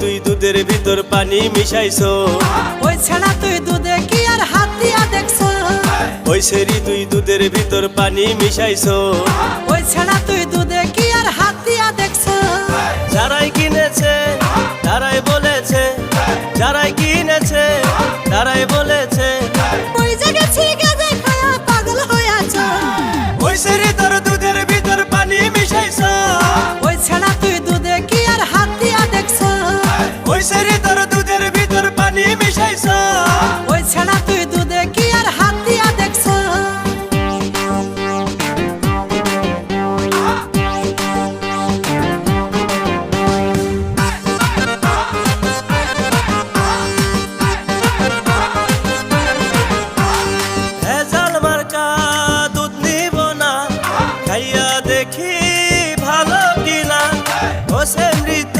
তুই দুধের ভিতর পানি মিশাইছো। ওই ছেড়া তুই দুধে কি আর হাত দিয়া দেখছ? ওই সেরি তুই দুধের ভিতর পানি মিশাইছো। ওই ছেড়া তুই দুধে কি আর হাত দিয়া দেখছ? যারাই কিনেছে তারাই বলেছে। যারাই কিনেছে তারাই বলেছে। দেখি ভালো কিনা। হ্যাঁ। হোসেন ঋতু